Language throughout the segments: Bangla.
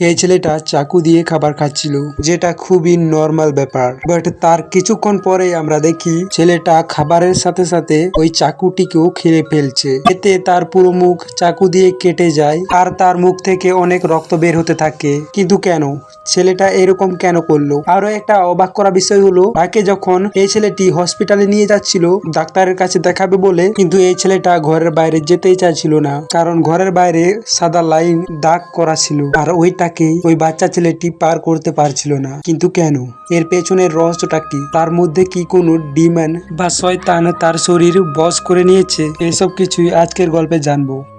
এই ছেলেটা চাকু দিয়ে খাবার খাচ্ছিল, যেটা খুবই নর্মাল ব্যাপার। বাট তার কিছুক্ষণ পরে আমরা দেখি ছেলেটা খাবারের সাথে সাথে ওই চাকুটিকেও খেয়ে ফেলছে। এতে তার পুরো মুখ চাকু দিয়ে কেটে যায় আর তার মুখ থেকে অনেক রক্ত বের হতে থাকে। কিন্তু কেন? ছেলেটা এরকম কেন করল? আরও একটা অবাক করা বিষয় হলো, তাকে যখন এই ছেলেটি হসপিটালে নিয়ে যাচ্ছিল, ডাক্তারের কাছে দেখাবে বলে, কিন্তু এই ছেলেটা ঘরের বাইরে যেতেই চাইছিল না। কারণ ঘরের বাইরে সাদা লাইন দাগ করা ছিল। আর ওইটাকে ওই বাচ্চা ছেলেটি পার করতে পারছিল না। কিন্তু কেন? এর পেছনের রহস্যটা কি? তার মধ্যে কি কোনো ডিম্যান্ড বা শয়তান তার শরীর বস করে নিয়েছে? এসব কিছুই আজকের গল্পে জানব।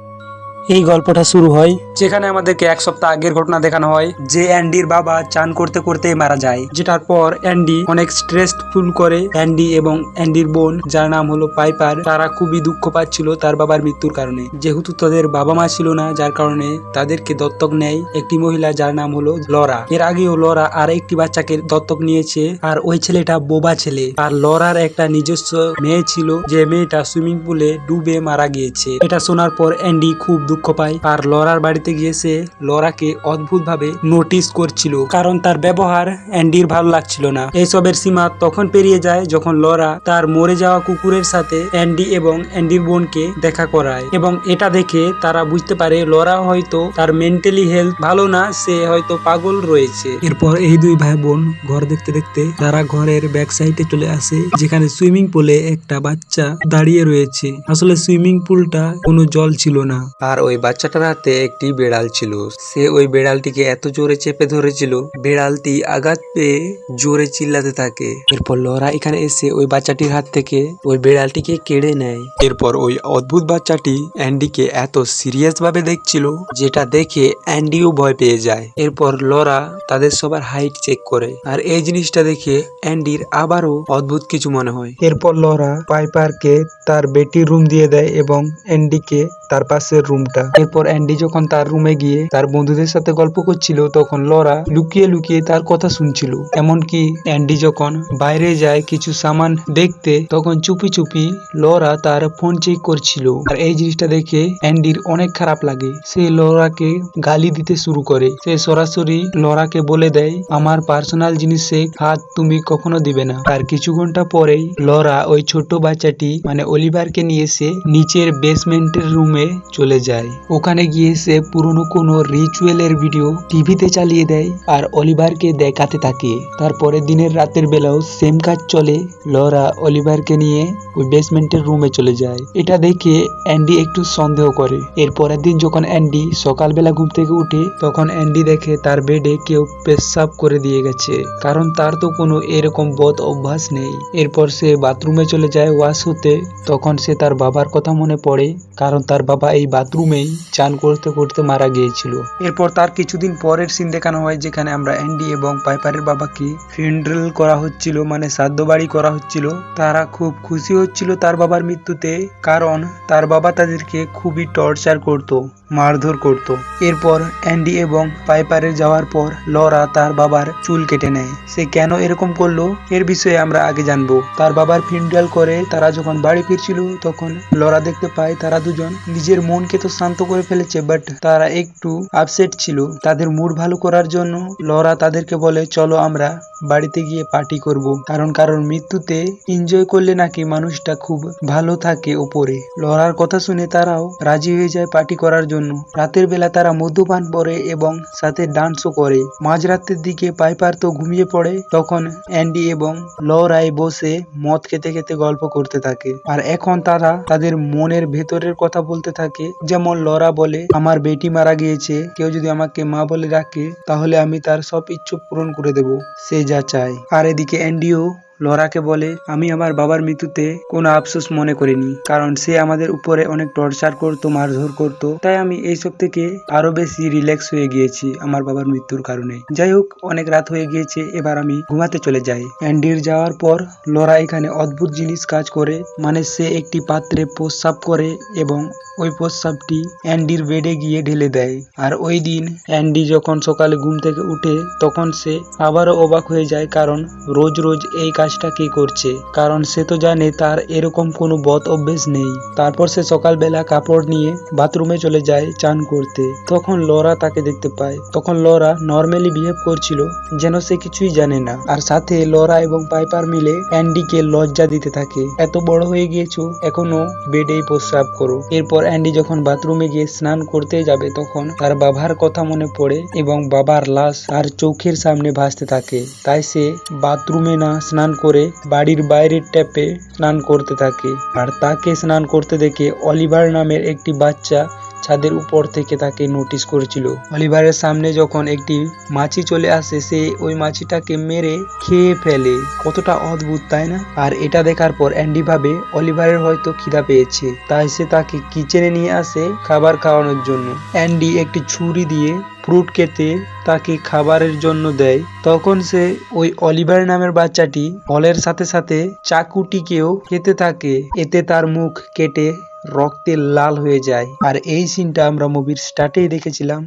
এই গল্পটা শুরু হয় যেখানে আমাদেরকে এক সপ্তাহ আগের ঘটনা দেখানো হয়, যে অ্যান্ডির বাবা চান করতে করতে মারা যায়। যেটার পর অ্যান্ডি অনেক স্ট্রেস ফুল করে। অ্যান্ডি এবং অ্যান্ডির বোন, যার নাম হলো পাইপার, তারা খুবই দুঃখ পাচ্ছিল তার বাবার মৃত্যুর কারণে। যেহেতু তাদের বাবা মা ছিল না, যার কারণে তাদেরকে দত্তক নেয় একটি মহিলা যার নাম হলো লরা। এর আগেও লরা আর একটি বাচ্চাকে দত্তক নিয়েছে, আর ওই ছেলেটা বোবা ছেলে। আর লরার একটা নিজস্ব মেয়ে ছিল, যে মেয়েটা সুইমিং পুলে ডুবে মারা গিয়েছে। এটা শোনার পর অ্যান্ডি খুব দুঃখ পায়। আর লরার বাড়িতে গিয়ে সে লরাকে অদ্ভুত ভাবে নোটিস করছিল। কারণ তার ব্যবহার অ্যান্ডির ভালো লাগছিল না। এইসবের সীমা তখন পেরিয়ে যায় যখন লরা তার মরে যাওয়া কুকুরের সাথে অ্যান্ডি এবং অ্যান্ডির বোনকে দেখা করায়। এবং এটা দেখে তারা বুঝতে পারে লরা হয়তো তার মেন্টালি হেলথ ভালো না, সে হয়তো পাগল রয়েছে। এরপর এই দুই ভাই বোন ঘর দেখতে দেখতে তারা ঘরের ব্যাক সাইডে চলে আসে, যেখানে সুইমিং পুলে একটা বাচ্চা দাঁড়িয়ে রয়েছে। আসলে সুইমিং পুলটা কোনো জল ছিল না। আর ওই বাচ্চাটার হাতে একটি বেড়াল ছিল। সে ওই বেড়ালটিকে এত জোরে চেপে ধরেছিল, বেড়ালটি আঘাত পেয়ে জোরে চিল্লাতে থাকে। এরপর লরা এখানে এসে ওই বাচ্চাটির হাত থেকে ওই বেড়ালটিকে কেড়ে নেয়। এরপর ওই অদ্ভুত বাচ্চাটি অ্যান্ডিকে এত সিরিয়াস ভাবে দেখছিল, যেটা দেখে অ্যান্ডিও ভয় পেয়ে যায়। এরপর লরা তাদের সবার হাইট চেক করে আর এই জিনিসটা দেখে অ্যান্ডির আবারও অদ্ভুত কিছু মনে হয়। এরপর লরা পাইপারকে তার বেটির রুম দিয়ে দেয় এবং অ্যান্ডিকে তার পাশের রুমটা এরপর অ্যান্ডি যখন তার রুমে গিয়ে তার বন্ধুদের সাথে গল্প করছিল, তখন লরা লুকিয়ে লুকিয়ে তার কথা শুনছিল। এমনকি অ্যান্ডি যখন বাইরে যায় কিছু সামান দেখতে, তখন চুপি চুপি লরা তার ফোন চেক করছিল। আর এই জিনিসটা দেখে অ্যান্ডির অনেক খারাপ লাগে। সে লরাকে গালি দিতে শুরু করে। সে সরাসরি লরাকে বলে দেয়, আমার পার্সোনাল জিনিসে হাত তুমি কখনো দিবে না। আর কিছু ঘণ্টা পরেই লরা ওই ছোট বাচ্চাটি মানে অলিভারকে নিয়ে এসে নিচের বেসমেন্টের রুমে চলে যায়। ওখানে গিয়ে সে পুরনো কোনো রিচুয়ালের ভিডিও টিভিতে চালিয়ে দেয় আর অলিভারকে দেখাতে থাকে। তারপরে দিনের রাতের বেলাও সেম কাজ চলে। লরা অলিভারকে নিয়ে ওই বেসমেন্টের রুমে চলে যায়। এটা দেখে অ্যান্ডি একটু সন্দেহ করে। এর পরের দিন যখন অ্যান্ডি সকালবেলা ঘুম থেকে উঠে, তখন অ্যান্ডি দেখে তার বেডে কেউ পেশাব করে দিয়ে গেছে। কারণ তার তো কোনো এরকম বদ অভ্যাস নেই। এরপর সে বাথরুমে চলে যায় ওয়াশ হতে। তখন সে তার বাবার কথা মনে পড়ে। কারণ তার বাবা এই বাথরুমেই চান করতে করতে মারা গিয়েছিল। এরপর তার কিছুদিন পরের সিন দেখানো হয়, যেখানে আমরা অ্যান্ডি এবং পাইপারের বাবাকে ফিন্ড্রেল করা হচ্ছিল মানে শ্রাদ্ধ বাড়ি করা হচ্ছিল। তারা খুব খুশি হচ্ছিল তার বাবার মৃত্যুতে, কারণ তার বাবা তাদেরকে খুবই টর্চার করত। মারধর করত। এরপর অ্যান্ডি এবং পাইপারের যাওয়ার পর লরা তার বাবার চুল কেটে নেয়। সে কেন এরকম করল? এর বিষয়ে আমরা আগে জানব। তার বাবার ফিন্ডাল করে তারা যখন বাড়ি ফিরছিল, তখন লরা দেখতে পায় তারা দুজন নিজের মনকে তো শান্ত করে ফেলেছে বাট তারা একটু আপসেট ছিল। তাদের মুড ভালো করার জন্য লরা তাদেরকে বলে, চলো আমরা বাড়িতে গিয়ে পার্টি করব। কারণ কারোর মৃত্যুতে এনজয় করলে নাকি মানুষটা খুব ভালো থাকে ওপরে। লরার কথা শুনে তারাও রাজি হয়ে যায় পার্টি করার জন্য। রাতের বেলা তারা মদ্যপান করে এবং সাথে ডান্সও করে। মাঝরাতের দিকে পাইপার তো ঘুমিয়ে পড়ে, তখন অ্যান্ডি এবং লরাই বসে মদ খেতে খেতে গল্প করতে থাকে। আর এখন তারা তাদের মনের ভেতরের কথা বলতে থাকে, যেমন লরা বলে, আমার বেটি মারা গিয়েছে, কেউ যদি আমাকে মা বলে ডাকে, তাহলে আমি তার সব ইচ্ছুক পূরণ করে দেব। সে যা চায়। আর এদিকে অ্যান্ডিও লরাকে বলে, আমি আমার বাবার মৃত্যুতে কোনো আফসোস মনে করিনি, কারণ সে আমাদের উপরে অনেক টর্চার করতো, মারধর করতো। তাই আমি এইসব থেকে আরও বেশি রিল্যাক্স হয়ে গিয়েছি আমার বাবার মৃত্যুর কারণে। যাই হোক, অনেক রাত হয়ে গিয়েছে, এবার আমি ঘুমাতে চলে যাই। অ্যান্ডির যাওয়ার পর লরা এখানে অদ্ভুত জিনিস কাজ করে মানে সে একটি পাত্রে প্রস্রাব করে এবং ওই প্রস্রাবটি অ্যান্ডির বেডে গিয়ে ঢেলে দেয়। আর ওই দিন অ্যান্ডি যখন সকালে ঘুম থেকে উঠে, তখন সে আবারও অবাক হয়ে যায়, কারণ রোজ রোজ এই কাজ কাজটা কে করছে? কারণ সে তো জানে তার এরকম কোনো বদ অভ্যেস নেই। তারপর সে সকালবেলা কাপড় নিয়ে বাথরুমে চলে যায় চান করতে। তখন লরা তাকে দেখতে পায়। তখন লরা নর্মালি বিহেভ করছিল, যেন সে কিছুই জানে না। আর সাথে লরা এবং পাইপার মিলে অ্যান্ডিকে লজ্জা দিতে থাকে। এত বড় হয়ে গিয়েছো, এখনও বেডেই প্রস্রাব করো। এরপর অ্যান্ডি যখন বাথরুমে গিয়ে স্নান করতে যাবে, তখন তার বাবার কথা মনে পড়ে এবং বাবার লাশ তার চোখের সামনে ভাসতে থাকে। তাই সে বাথরুমে না স্নান করে বাড়ির বাইরের ট্যাপে স্নান করতে থাকে। আর তাকে স্নান করতে দেখে অলিভার নামের একটি বাচ্চা ছাদের উপর থেকে তাকে নোটিস করেছিল। অলিভারের সামনে যখন একটি মাছি চলে আসে, সে ওই মাছিটাকে মেরে খেয়ে ফেলে। কতটা অদ্ভুত, তাই না? আর এটা দেখার পর অ্যান্ডি ভাবে অলিভারের হয়তো খিদা পেয়েছে। তাই সে তাকে কিচেনে নিয়ে আসে খাবার খাওয়ানোর জন্য। অ্যান্ডি একটি ছুরি দিয়ে ফ্রুট কেটে তাকে খাবারের জন্য দেয়। তখন সে ওই অলিভার নামের বাচ্চাটি ফলের সাথে সাথে চাকুটিকেও খেতে থাকে। এতে তার মুখ কেটে রক্তে লাল হয়ে যায়। আর এই সিনটা আমরা মুভির স্টার্টেই দেখেছিলাম।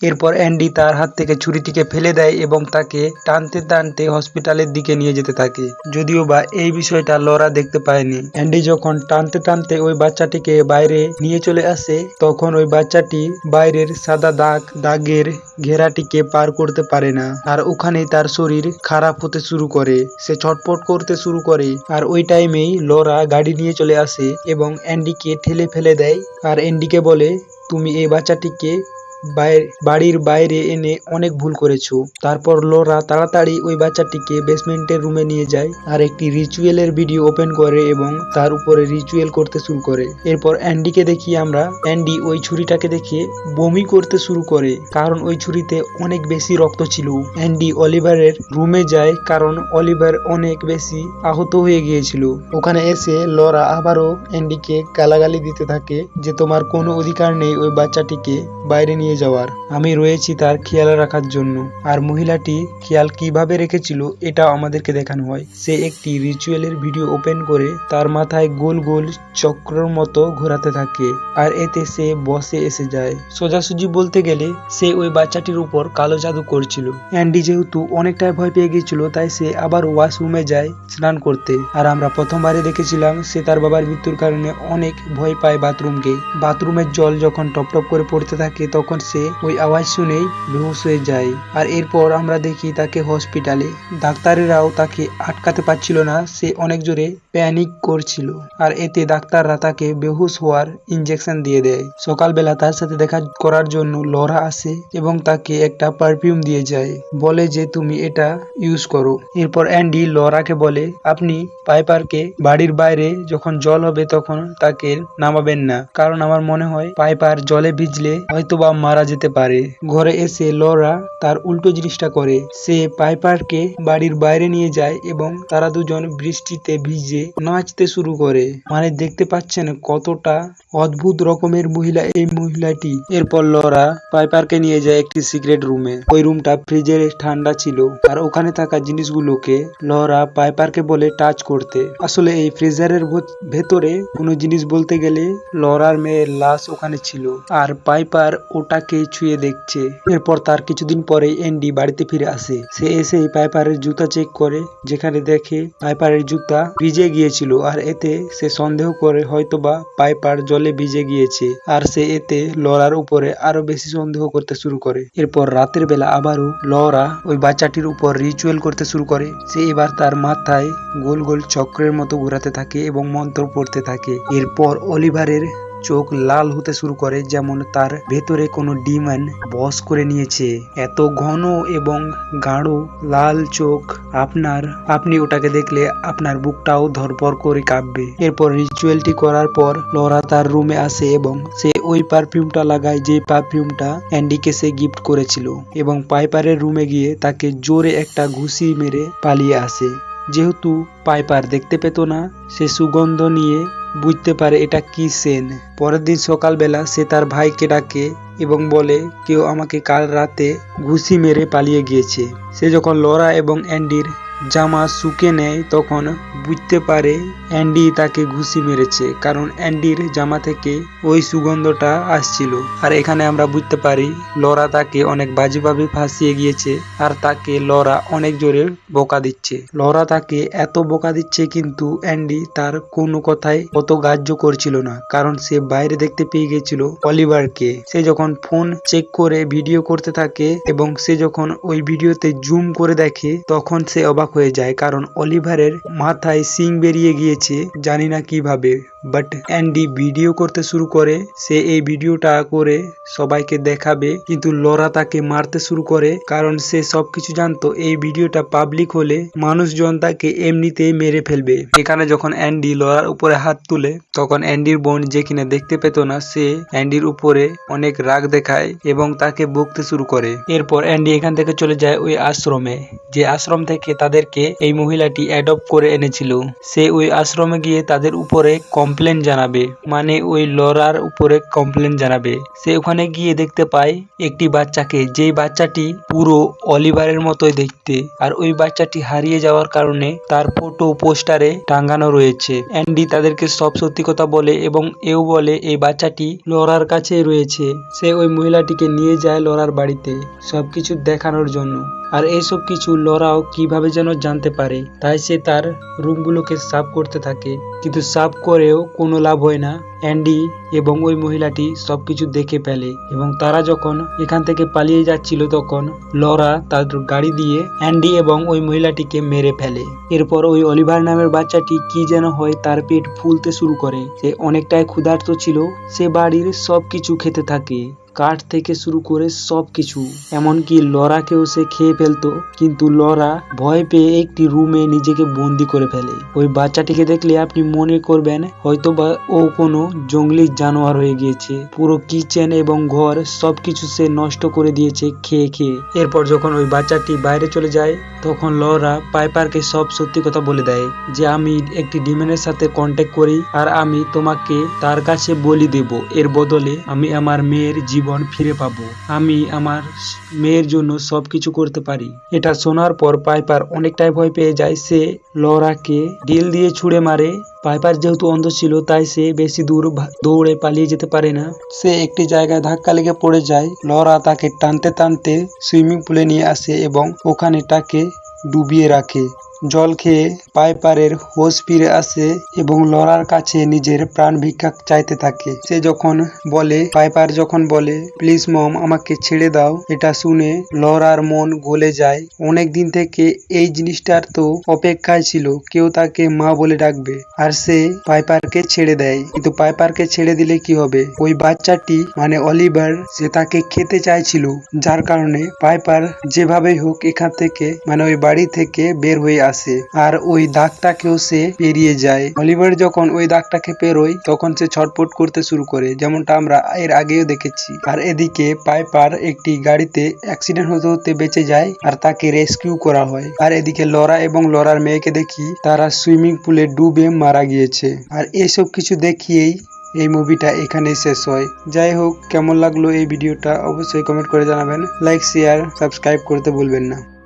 এরপর অ্যান্ডি তার হাত থেকে ছুরিটিকে ফেলে দেয় এবং তাকে টানতে টানতে হসপিটালের দিকে নিয়ে যেতে থাকে, যদিও বা এই বিষয়টা লরা দেখতে পায়নি। অ্যান্ডি যখন টানতে টানতে ওই বাচ্চাটিকে বাইরে নিয়ে চলে আসে, তখন ওই বাচ্চাটি বাইরের সাদা দাগ, দাগের ঘেরাটিকে পার করতে পারে না আর ওখানেই তার শরীর খারাপ হতে শুরু করে। সে ছটপট করতে শুরু করে আর ওই টাইমেই লরা গাড়ি নিয়ে চলে আসে এবং অ্যান্ডিকে ঠেলে ফেলে দেয়। আর অ্যান্ডিকে বলে, তুমি এই বাচ্চাটিকে বাড়ির বাইরে এনে অনেক ভুল করেছ। তারপর লোরা তাড়াতাড়ি ওই বাচ্চাটিকে বেসমেন্টের রুমে নিয়ে যায় আর একটি রিচুয়ালের ভিডিও ওপেন করে এবং তার উপরে রিচুয়াল করতে শুরু করে। এরপর অ্যান্ডিকে দেখি আমরা। অ্যান্ডি ওই ছুরিটাকে দেখে বমি করতে শুরু করে, কারণ ওই ছুরিতে অনেক বেশি রক্ত ছিল। অ্যান্ডি অলিভারের রুমে যায় কারণ অলিভার অনেক বেশি আহত হয়ে গিয়েছিল। ওখানে এসে লরা আবারও অ্যান্ডিকে গালাগালি দিতে থাকে যে তোমার কোনো অধিকার নেই ওই বাচ্চাটিকে বাইরে নিয়ে যাওয়ার। আমি রয়েছি তার খেয়াল রাখার জন্য। আর মহিলাটি খেয়াল কীভাবে রেখেছিল, এটা আমাদেরকে দেখানো হয়। সে একটি রিচুয়ালের ভিডিও ওপেন করে তার মাথায় গোল গোল চক্রর মতো ঘোরাতে থাকে। আর এতে সে বসে এসে যায়। সোজাসুজি বলতে গেলে, সে ওই বাচ্চাটির উপর কালো জাদু করছিল। অ্যান্ডি যেহেতু অনেকটাই ভয় পেয়ে গিয়েছিল, তাই সে আবার ওয়াশরুমে যায় স্নান করতে। আর আমরা প্রথমবারে দেখেছিলাম, সে তার বাবার মৃত্যুর কারণে অনেক ভয় পায় বাথরুমকে। বাথরুমের জল যখন টপ টপ করে পড়তে থাকে, তখন সে ওই আওয়াজ শুনেই বেহুশ হয়ে যায়। আর এরপর আমরা দেখি তাকে হসপিটালে ডাক্তারেরাও তাকে আটকাতে পারছিল না, সে অনেক জোরে প্যানিক করছিল। আর এতে ডাক্তাররা তাকে বেহুশ হওয়ার ইঞ্জেকশন দিয়ে দেয়। সকালবেলা তার সাথে দেখা করার জন্য লরা আসে এবং তাকে একটা পারফিউম দিয়ে যায়। বলে যে, তুমি এটা ইউজ করো। এরপর অ্যান্ডি লরাকে বলে, আপনি পাইপারকে বাড়ির বাইরে যখন জল হবে তখন তাকে নামাবেন না। কারণ আমার মনে হয় পাইপার জলে ভিজলে হয়তো হয়তোবা মারা যেতে পারে। ঘরে এসে লরা তার উল্টো জিনিসটা করে। সে পাইপারকে বাড়ির বাইরে নিয়ে যায় এবং তারা দুজন বৃষ্টিতে ভিজে নাচতে শুরু করে। মানে দেখতে পাচ্ছেন কতটা অদ্ভুত রকমের মহিলা এই মহিলাটি। এরপর লরা পাইপারকে নিয়ে যায় একটি সিক্রেট রুমে। ওই রুমটা ফ্রিজের ঠান্ডা ছিল আর ওখানে থাকা জিনিসগুলোকে লরা পাইপারকে বলে টাচ করতে। আসলে এই ফ্রিজারের ভেতরে কোনো জিনিস বলতে গেলে লরার মেয়ের লাশ ওখানে ছিল। আর পাইপার ওটাকে ছুঁয়ে দেখছে। এরপর তার কিছুদিন পরে এন্ডি বাড়িতে ফিরে আসে। সে এসে পাইপারের জুতা চেক করে, যেখানে দেখে পাইপারের জুতা ভিজে গিয়েছিল আর এতে সে সন্দেহ করে হয়তোবা পাইপার জলে ভিজে গিয়েছে আর সে এতে লরার উপরে আরও বেশি সন্দেহ করতে শুরু করে। এরপর রাতের বেলা আবারও লরা ওই বাচ্চাটির উপর রিচুয়াল করতে শুরু করে। সে এবার তার মাথায় গোল গোল চক্রের মতো ঘোরাতে থাকে এবং মন্ত্র পড়তে থাকে। এরপর অলিভারের চোখ লাল হতে শুরু করে, যেমন তার ভেতরে কোনো ডিমান বস করে নিয়েছে। এত ঘন এবং গাঢ় লাল চোখ, আপনার, আপনি ওটাকে দেখলে আপনার বুকটাও ধরপর করে কাঁপবে। এরপর রিচুয়ালটি করার পর লরা তার রুমে আসে এবং সে ওই পারফিউমটা লাগায় যে পারফিউমটা অ্যান্ডিকে সে গিফট করেছিল এবং পাইপারের রুমে গিয়ে তাকে জোরে একটা ঘুষি মেরে পালিয়ে আসে। যেহেতু পাইপার দেখতে পেত না, সে সুগন্ধ নিয়ে বুঝতে পারে এটা কি সেন পরের দিন সকালবেলা সে তার ভাইকে ডাকে এবং বলে, কেউ আমাকে কাল রাতে ঘুষি মেরে পালিয়ে গিয়েছে। সে যখন লরা এবং অ্যান্ডির জামা শুকে নেয়, তখন বুঝতে পারে অ্যান্ডি তাকে ঘুষি মেরেছে, কারণ অ্যান্ডির জামা থেকে ওই সুগন্ধটা আসছিল। আর এখানে আমরা বুঝতে পারি, লরা তাকে অনেক বাজেভাবে ফাঁসিয়ে গিয়েছে, আর তাকে লরা অনেক জোরে বোকা দিচ্ছে। লরা তাকে এত বোকা দিচ্ছে কিন্তু অ্যান্ডি তার কোনো কথাই অত গ্রাহ্য করছিল না, কারণ সে বাইরে দেখতে পেয়ে গেছিল অলিভারকে। সে যখন ফোন চেক করে ভিডিও করতে থাকে এবং সে যখন ওই ভিডিওতে জুম করে দেখে, তখন সে অবাক হয়ে যায় কারণ অলিভারের মাথায় সিং বেরিয়ে গিয়েছে জানিনা কীভাবে। বাট অ্যান্ডি ভিডিও করতে শুরু করে, সে এই ভিডিওটা করে সবাইকে দেখাবে, কিন্তু লরা তাকে মারতে শুরু করে, কারণ সে সবকিছু জানতো এই ভিডিওটা পাবলিক হলে মানুষজন তাকে এমনিতেই মেরে ফেলবে। এখানে যখন অ্যান্ডি লরার উপরে হাত তুলে, তখন অ্যান্ডির বোন যে কিনা দেখতে পেত না, সে অ্যান্ডির উপরে অনেক রাগ দেখায় এবং তাকে বকতে শুরু করে। এরপর অ্যান্ডি এখান থেকে চলে যায় ওই আশ্রমে, যে আশ্রম থেকে তাদেরকে এই মহিলাটি অ্যাডপ্ট করে এনেছিল। সে ওই আশ্রমে গিয়ে তাদের উপরে কমপ্লেন জানাবে। মানে ওই লরার উপরে কমপ্লেন জানাবে। সে ওখানে গিয়ে দেখতে পায় একটি বাচ্চাকে। যেই বাচ্চাটি পুরো অলিভারের মতোই দেখতে। আর ওই বাচ্চাটি হারিয়ে যাওয়ার কারণে তার ফটো পোস্টারে টাঙ্গানো রয়েছে। অ্যান্ডি তাদেরকে সব সত্যি কথা বলে এবং এও বলে, এই বাচ্চাটি লরার কাছে রয়েছে। সে ওই মহিলাটিকে নিয়ে যায় লরার বাড়িতে সবকিছু দেখানোর জন্য। আর এইসব কিছু লরাও কীভাবে যেন জানতে পারে, তাই সে তার রুমগুলোকে সাফ করতে থাকে। কিন্তু সাফ করেও কোনো লাভ হয় না। অ্যান্ডি এবং ওই মহিলাটি সবকিছু দেখে ফেলে এবং তারা যখন এখান থেকে পালিয়ে যাচ্ছিল তখন লরা তার গাড়ি দিয়ে অ্যান্ডি এবং ওই মহিলাটিকে মেরে ফেলে। এরপর ওই অলিভার নামের বাচ্চাটি কি যেন হয় তার পেট ফুলতে শুরু করে। সে অনেকটাই ক্ষুধার্ত ছিল। সে বাড়ির সবকিছু খেতে থাকে। কাঠ থেকে শুরু করে সবকিছু। এমনকি লরাকেও সে খেয়ে ফেলতো। কিন্তু লরা ভয় পেয়ে একটি রুমে নিজেকে বন্দি করে ফেলে। ওই বাচ্চাটিকে দেখলে আপনি মনে করবেন হয়তো বা ও কোনো জঙ্গলি জানোয়ার হয়ে গিয়েছে। পুরো কিচেন এবং ঘর সবকিছু সে নষ্ট করে দিয়েছে খেয়ে খেয়ে। এরপর যখন ওই বাচ্চাটি বাইরে চলে যায়, তখন লরা পাইপারকে সব সত্যি কথা বলে দেয় যে, আমি একটি ডিমেনের সাথে কন্ট্যাক্ট করি আর আমি তোমাকে তার কাছে বলি দেব। এর বদলে আমি আমার মেয়ের জীবন ফিরে পাবো। আমি আমার মেয়ের জন্য সবকিছু করতে পারি। এটা শোনার পর পাইপার অনেকটাই ভয় পেয়ে যায়। সে লরাকে ডিল দিয়ে ছুড়ে মারে। পাইপার যেহেতু অন্ধ ছিল, তাই সে বেশি দূর দৌড়ে পালিয়ে যেতে পারে না। সে একটি জায়গায় ধাক্কা লেগে পড়ে যায়। লরা তাকে টানতে টানতে সুইমিং পুলে নিয়ে আসে এবং ওখানে তাকে ডুবিয়ে রাখে। জল খেয়ে পাইপারের হোশ ফিরে আসে এবং লরার কাছে নিজের প্রাণ ভিক্ষা চাইতে থাকে। সে যখন বলে, পাইপার যখন বলে, প্লিজ মম, আমাকে ছেড়ে দাও। এটা শুনে লরার মন গলে যায়। অনেক দিন থেকে এই জিনিসটার তো অপেক্ষায় ছিল, কেউ তাকে মা বলে ডাকবে, আর সে পাইপারকে ছেড়ে দেয়। কিন্তু পাইপারকে ছেড়ে দিলে কি হবে? ওই বাচ্চাটি মানে অলিভার, সে তাকে খেতে চাইছিল, যার কারণে পাইপার যেভাবেই হোক এখান থেকে মানে ওই বাড়ি থেকে বের হয়ে আসে। আর ওই দাগটাকেও সে পেরিয়ে যায়। অলিভার যখন ওই দাগটাকে পেরোয়, তখন সে ছটপট করতে শুরু করে, যেমনটা আমরা এর আগেও দেখেছি। আর এদিকে পাইপার একটি গাড়িতে অ্যাক্সিডেন্ট হতে হতে বেঁচে যায় আর তাকে রেস্কিউ করা হয়। আর এদিকে লরা এবং লরার মেয়েকে দেখি, তারা সুইমিং পুলে ডুবে মারা গিয়েছে। আর এসব কিছু দেখিয়েই এই মুভিটা এখানেই শেষ হয়। যাই হোক, কেমন লাগল এই ভিডিওটা অবশ্যই কমেন্ট করে জানাবেন। লাইক, শেয়ার, সাবস্ক্রাইব করতে ভুলবেন না।